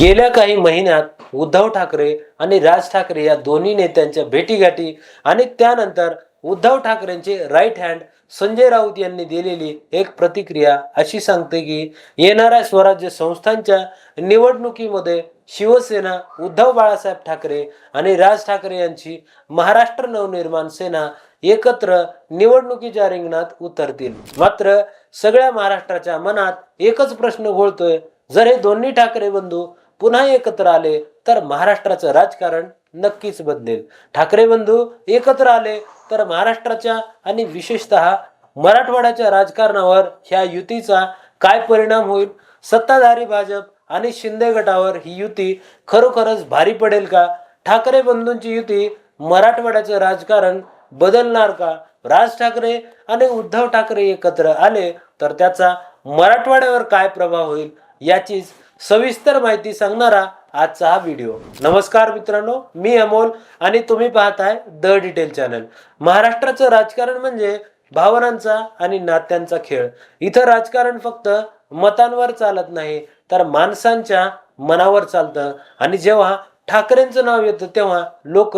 गेल्या काही महिन्यात उद्धव ठाकरे आणि राज ठाकरे या दोन्ही नेत्यांच्या भेटीगाठी आणि त्यानंतर उद्धव ठाकरेंचे राईट हँड संजय राऊत यांनी दिलेली एक प्रतिक्रिया अशी सांगते की येणाऱ्या स्वराज्य संस्थांच्या निवडणुकीमध्ये शिवसेना उद्धव बाळासाहेब ठाकरे आणि राज ठाकरे यांची महाराष्ट्र नवनिर्माण सेना एकत्र निवडणुकीच्या रिंगणात उतरतील. मात्र सगळ्या महाराष्ट्राच्या मनात एकच प्रश्न घोळतोय. जर हे दोन्ही ठाकरे बंधू पुन्हा एकत्र आले तर महाराष्ट्राचं राजकारण नक्कीच बदलेल. ठाकरे बंधू एकत्र आले तर महाराष्ट्राच्या आणि विशेषतः मराठवाड्याच्या राजकारणावर ह्या युतीचा काय परिणाम होईल? सत्ताधारी भाजप आणि शिंदे गटावर ही युती खरोखरच भारी पडेल का? ठाकरे बंधूंची युती मराठवाड्याचं राजकारण बदलणार का? राज ठाकरे आणि उद्धव ठाकरे एकत्र आले तर त्याचा मराठवाड्यावर काय प्रभाव होईल याचीच सविस्तर माहिती सांगणारा आजचा हा व्हिडिओ नमस्कार मित्रांनो मी अमोल आणि तुम्ही पाहताय द डिटेल चॅनल. महाराष्ट्राचं राजकारण म्हणजे भावनांचा आणि नात्यांचा खेळ. इथं राजकारण फक्त मतांवर चालत नाही तर माणसांच्या मनावर चालतं. आणि जेव्हा ठाकरेंचं नाव येतं तेव्हा लोक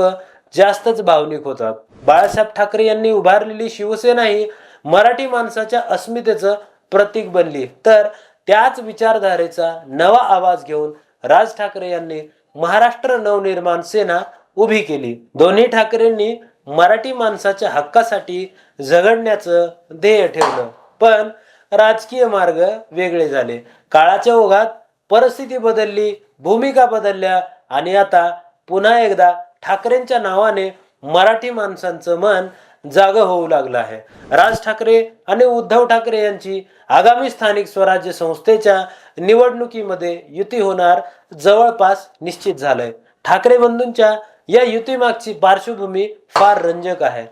जास्तच भावनिक होतात. बाळासाहेब ठाकरे यांनी उभारलेली शिवसेना ही मराठी माणसाच्या अस्मितेचं प्रतीक बनली. तर त्याच विचारधारेचा नवा आवाज घेऊन राज ठाकरे यांनी महाराष्ट्र नवनिर्माण सेना उभी केली. दोन्ही ठाकरेंनी मराठी माणसाच्या हक्कासाठी झगडण्याचं ध्येय ठेवलं. पण राजकीय मार्ग वेगळे झाले. काळाच्या ओघात परिस्थिती बदलली भूमिका बदलल्या आणि आता पुन्हा एकदा ठाकरेंच्या नावाने मराठी माणसांचं मन जाग होऊ लागलं आहे. राज ठाकरे आणि उद्धव ठाकरे यांची आगामी स्थानिक स्वराज्य संस्थेच्या निवडणुकीमध्ये युती होणार जवळपास निश्चित झालंय. ठाकरे बंधूंच्या या युतीमागची पार्श्वभूमी फार रंजक आहे.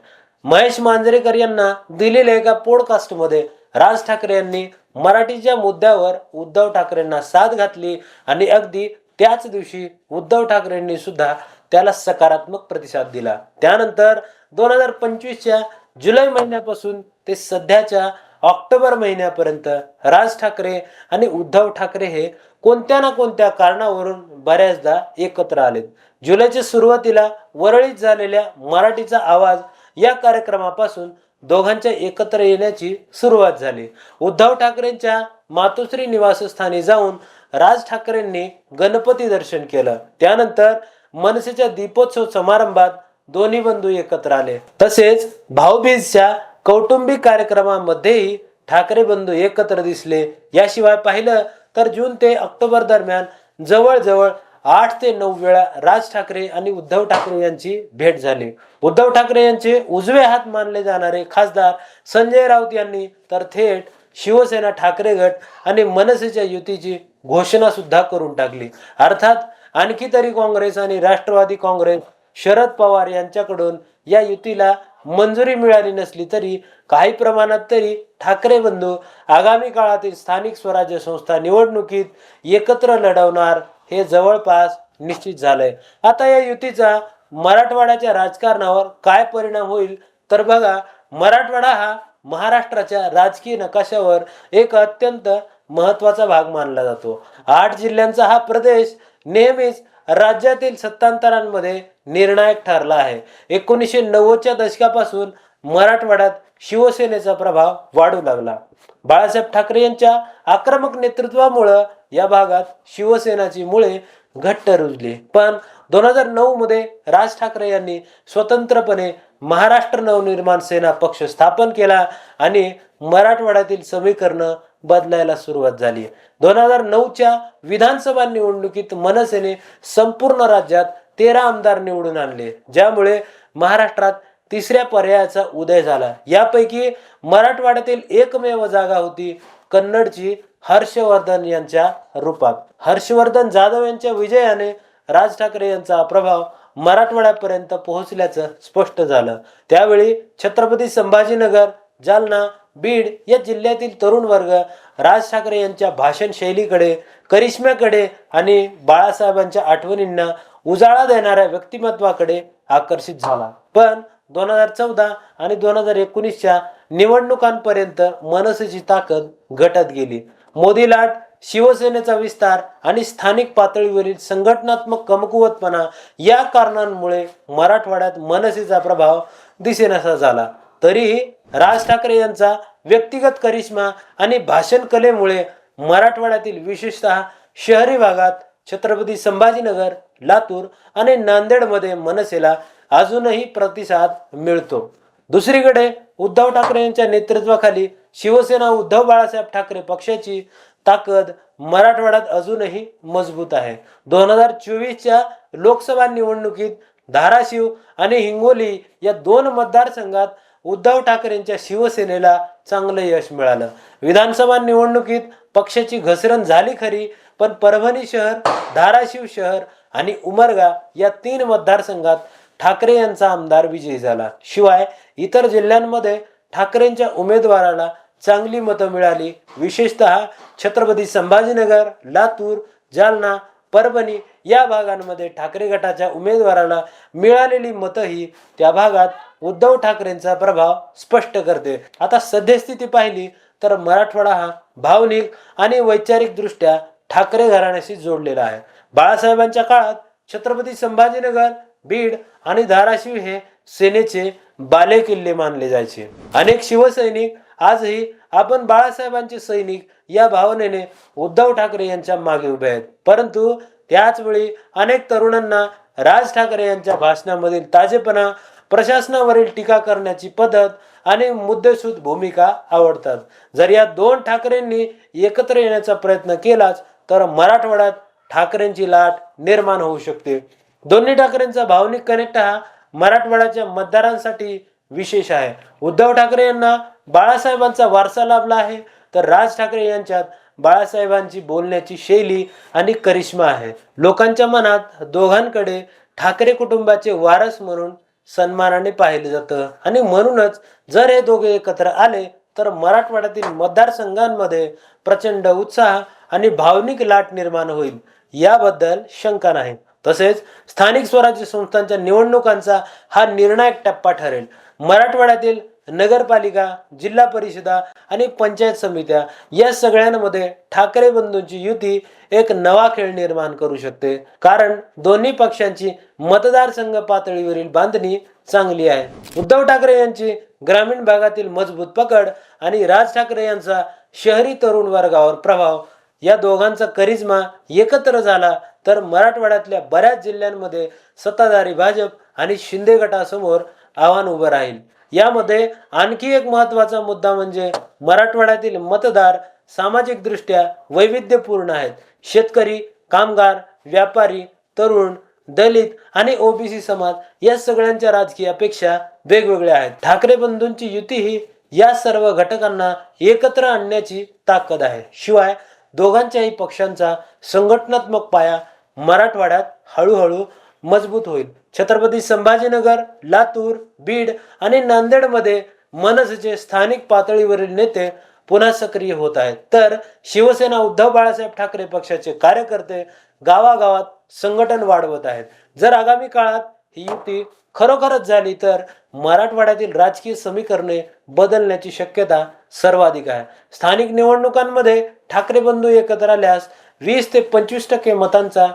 महेश मांजरेकर यांना दिलेल्या एका पॉडकास्टमध्ये राज ठाकरे यांनी मराठीच्या मुद्द्यावर उद्धव ठाकरेंना साथ घातली आणि अगदी त्याच दिवशी उद्धव ठाकरेंनी सुद्धा त्याला सकारात्मक प्रतिसाद दिला. त्यानंतर दोन हजार पंचवीसच्या जुलै महिन्यापासून ते सध्याच्या ऑक्टोबर महिन्यापर्यंत राज ठाकरे आणि उद्धव ठाकरे हे कोणत्या ना कोणत्या कारणावरून बऱ्याचदा एकत्र आलेत. जुलैच्या सुरुवातीला वरळीत झालेल्या मराठीचा आवाज या कार्यक्रमापासून दोघांच्या एकत्र येण्याची सुरुवात झाली. उद्धव ठाकरेंच्या मातोश्री निवासस्थानी जाऊन राज ठाकरेंनी गणपती दर्शन केलं. त्यानंतर मनसेच्या दीपोत्सव समारंभात दोन्ही बंधू एकत्र आले. तसेच भाऊबीजच्या कौटुंबिक कार्यक्रमामध्येही ठाकरे बंधू एकत्र दिसले. याशिवाय पाहिलं तर जून ते ऑक्टोबर दरम्यान जवळजवळ आठ ते नऊ वेळा राज ठाकरे आणि उद्धव ठाकरे यांची भेट झाली. उद्धव ठाकरे यांचे उजवे हात मानले जाणारे खासदार संजय राऊत यांनी तर थेट शिवसेना ठाकरे गट आणि मनसेच्या युतीची घोषणा सुद्धा करून टाकली. अर्थात आणखी तरी काँग्रेस आणि राष्ट्रवादी काँग्रेस शरद पवार यांच्याकडून या युतीला मंजुरी मिळाली नसली तरी काही प्रमाणात तरी ठाकरे बंधू आगामी काळातील स्थानिक स्वराज्य संस्था निवडणुकीत एकत्र लढवणार हे जवळपास निश्चित झालंय. आता या युतीचा मराठवाड्याच्या राजकारणावर काय परिणाम होईल? तर बघा मराठवाडा हा महाराष्ट्राच्या राजकीय नकाशावर एक अत्यंत महत्त्वाचा भाग मानला जातो. आठ जिल्ह्यांचा हा प्रदेश नेहमीच राज्यातील सत्तांतरांमध्ये निर्णायक ठरला आहे. एकोणीसशे नव्वदच्या दशकापासून मराठवाड्यात शिवसेनेचा प्रभाव वाढू लागला. बाळासाहेब ठाकरे यांच्या आक्रमक नेतृत्वामुळं या भागात शिवसेनाची मुळे घट्ट रुजली. पण दोन हजार नऊ मध्ये राज ठाकरे यांनी स्वतंत्रपणे महाराष्ट्र नवनिर्माण सेना पक्ष स्थापन केला आणि मराठवाड्यातील समीकरणं बदलायला सुरुवात झाली. दोन हजार नऊच्या विधानसभा निवडणुकीत मनसेने संपूर्ण राज्यात तेरा आमदार निवडून आणले. ज्यामुळे महाराष्ट्रात तिसऱ्या पर्यायाचा उदय झाला. यापैकी मराठवाड्यातील एकमेव जागा होती कन्नडची हर्षवर्धन यांच्या रूपात. हर्षवर्धन जाधव यांच्या विजयाने राज ठाकरे यांचा प्रभाव मराठवाड्यापर्यंत पोहोचल्याचं स्पष्ट झालं. त्यावेळी छत्रपती संभाजीनगर जालना बीड या जिल्ह्यातील तरुण वर्ग राज ठाकरे यांच्या भाषण शैलीकडे करिश्म्याकडे आणि बाळासाहेबांच्या आठवणींना उजाळा देणाऱ्या व्यक्तिमत्वाकडे आकर्षित झाला. पण दोन हजार चौदा आणि दोन हजार एकोणीसच्या निवडणुकांपर्यंत मनसेची ताकद घटत गेली. मोदी लाट शिवसेनेचा विस्तार आणि स्थानिक पातळीवरील संघटनात्मक कमकुवतपणा या कारणांमुळे मराठवाड्यात मनसेचा प्रभाव दिसेनासा झाला. तरीही राज ठाकरे यांचा व्यक्तिगत करिश्मा आणि भाषण कलेमुळे मराठवाड्यातील विशेषतः शहरी भागात छत्रपती संभाजीनगर लातूर आणि नांदेडमध्ये मनसेला अजूनही प्रतिसाद मिळतो. दुसरीकडे उद्धव ठाकरे यांच्या नेतृत्वाखाली शिवसेना उद्धव बाळासाहेब ठाकरे पक्षाची ताकद मराठवाड्यात अजूनही मजबूत आहे. दोन हजार चोवीसच्या लोकसभा निवडणुकीत धाराशिव आणि हिंगोली या दोन मतदारसंघात उद्धव ठाकरेंच्या शिवसेनेला चांगलं यश मिळालं. विधानसभा निवडणुकीत पक्षाची घसरण झाली खरी पण परभणी शहर धाराशिव शहर आणि उमरगा या तीन मतदारसंघात ठाकरे यांचा आमदार विजयी झाला. शिवाय इतर जिल्ह्यांमध्ये ठाकरेंच्या उमेदवाराला चांगली मतं मिळाली. विशेषतः छत्रपती संभाजीनगर लातूर जालना परभणी या भागांमध्ये ठाकरे गटाच्या उमेदवाराला मिळालेली मतं ही त्या भागात उद्धव ठाकरेंचा प्रभाव स्पष्ट करते. आता सद्यस्थिती पाहिली तर मराठवाडा हा भावनिक आणि वैचारिकदृष्ट्या ठाकरे घराण्याशी जोडलेला आहे. बाळासाहेबांच्या काळात छत्रपती संभाजीनगर बीड आणि धाराशिव हे सेनेचे बाले किल्ले मानले जायचे. अनेक शिवसैनिक आजही आपण बाळासाहेबांचे सैनिक या भावनेने उद्धव ठाकरे यांच्या मागे उभे आहेत. परंतु त्याच वेळी अनेक तरुणांना राज ठाकरे यांच्या भाषणामधील ताजेपणा प्रशासनावरील टीका करण्याची पद्धत आणि मुद्देसूद भूमिका आवडतात. जर या दोन ठाकरेंनी एकत्र येण्याचा प्रयत्न केलाच तर मराठवाड्यात ठाकरेंची लाट निर्माण होऊ शकते. दोन्ही ठाकरेंचा भावनिक कनेक्ट हा मराठवाड्याच्या मतदारांसाठी विशेष आहे. उद्धव ठाकरे यांना बाळासाहेबांचा वारसा लाभला आहे तर राज ठाकरे यांच्यात बाळासाहेबांची बोलण्याची शैली आणि करिश्मा आहे. लोकांच्या मनात दोघांकडे ठाकरे कुटुंबाचे वारस म्हणून सन्मानाने पाहिले जातं. आणि म्हणूनच जर हे दोघे एकत्र आले तर मराठवाड्यातील मतदारसंघांमध्ये प्रचंड उत्साह आणि भावनिक लाट निर्माण होईल. याबद्दल शंका नाही. तसेच स्थानिक स्वराज्य संस्थांच्या निवडणुकांचा हा निर्णायक टप्पा ठरेल. मराठवाड्यातील नगरपालिका जिल्हा परिषदा आणि पंचायत समित्या या सगळ्यांमध्ये ठाकरे बंधूंची युती एक नवा खेळ निर्माण करू शकते. कारण दोन्ही पक्षांची मतदारसंघ पातळीवरील बांधणी चांगली आहे. उद्धव ठाकरे यांची ग्रामीण भागातील मजबूत पकड आणि राज ठाकरे यांचा शहरी तरुण वर्गावर प्रभाव या दोघांचा करिज्मा एकत्र झाला तर मराठवाड्यातल्या बऱ्याच जिल्ह्यांमध्ये सत्ताधारी भाजप आणि शिंदे गटासमोर आव्हान उभं राहील. यामध्ये आणखी एक महत्त्वाचा मुद्दा म्हणजे मराठवाड्यातील मतदार सामाजिकदृष्ट्या वैविध्यपूर्ण आहेत. शेतकरी कामगार व्यापारी तरुण दलित आणि ओबीसी समाज या सगळ्यांच्या राजकीय अपेक्षा वेगवेगळ्या आहेत. ठाकरे बंधूंची युती ही या सर्व घटकांना एकत्र आणण्याची ताकद आहे. शिवाय दोघांच्याही पक्षांचा संघटनात्मक पाया मराठवाड्यात हळूहळू मजबूत होईल. छत्रपती संभाजीनगर लातूर बीड आणि नांदेडमध्ये मनसेचे स्थानिक पातळीवरील नेते पुन्हा सक्रिय होत आहेत. तर शिवसेना उद्धव बाळासाहेब ठाकरे पक्षाचे कार्यकर्ते गावागावात संघटन वाढवत आहेत. जर आगामी काळात ही युती खरोखरच झाली तर मराठवाड्यातील राजकीय समीकरणे बदलण्याची शक्यता सर्वाधिक आहे. स्थानिक निवडणुकांमध्ये ठाकरे बंधू एकत्र आल्यास वीस ते पंचवीस टक्के मतांचा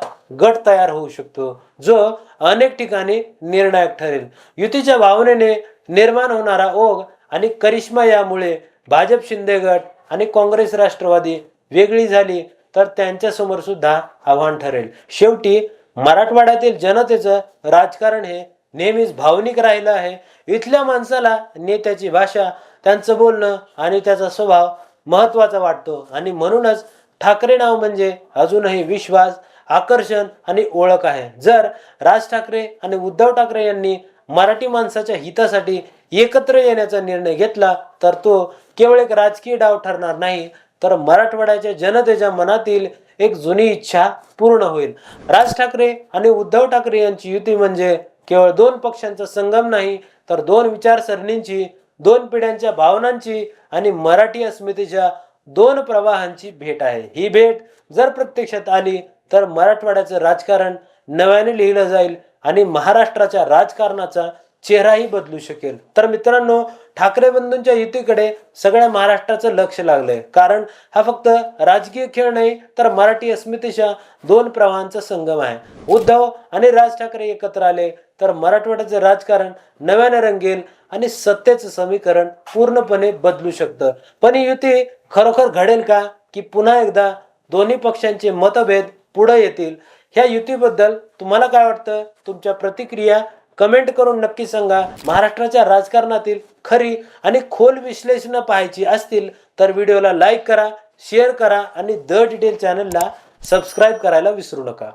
गट तयार होऊ शकतो जो अनेक ठिकाणी निर्णायक ठरेल. युतीच्या भावनेने निर्माण होणारा ओघ आणि करिश्मा यामुळे भाजप शिंदे गट आणि काँग्रेस राष्ट्रवादी वेगळी झाली. तर त्यांच्यासमोर सुद्धा आव्हान ठरेल. शेवटी मराठवाड्यातील जनतेचं राजकारण हे नेहमीच भावनिक राहिलं आहे. इथल्या माणसाला नेत्याची भाषा त्यांचं बोलणं आणि त्याचा स्वभाव महत्त्वाचा वाटतो. आणि म्हणूनच ठाकरे नाव म्हणजे अजूनही विश्वास आकर्षण आणि ओळख आहे. जर राज ठाकरे आणि उद्धव ठाकरे यांनी मराठी माणसाच्या हितासाठी एकत्र येण्याचा निर्णय घेतला तर तो केवळ एक राजकीय डाव ठरणार नाही तर मराठवाड्याच्या जनतेच्या मनातील एक जुनी इच्छा पूर्ण होईल. राज ठाकरे आणि उद्धव ठाकरे यांची युती म्हणजे केवळ दोन पक्षांचा संगम नाही तर दोन विचारसरणींची दोन पिढ्यांच्या भावनांची आणि मराठी अस्मितेच्या दोन प्रवाहांची भेट आहे. ही भेट जर प्रत्यक्षात आली तर मराठवाड्याचं राजकारण नव्याने लिहिलं जाईल आणि महाराष्ट्राच्या राजकारणाचा चेहराही बदलू शकेल. तर मित्रांनो ठाकरे बंधूंच्या युतीकडे सगळ्या महाराष्ट्राचं लक्ष लागलंय. कारण हा फक्त राजकीय खेळ नाही तर मराठी अस्मितेच्या दोन प्रवाहांचा संगम आहे. उद्धव आणि राज ठाकरे एकत्र आले तर मराठवाड्याचं राजकारण नव्याने रंगेल आणि सत्तेचं समीकरण पूर्णपणे बदलू शकतं. पण ही युती खरोखर घडेल का? की पुन्हा एकदा दोन्ही पक्षांचे मतभेद पुढे येतील? ह्या युतीबद्दल तुम्हाला काय वाटतं? तुमच्या प्रतिक्रिया कमेंट करून नक्की सांगा. महाराष्ट्राच्या राजकारणातील खरी आणि खोल विश्लेषणं पाहायची असतील तर व्हिडिओला लाईक करा शेअर करा आणि द डिटेल चॅनलला सबस्क्राईब करायला विसरू नका.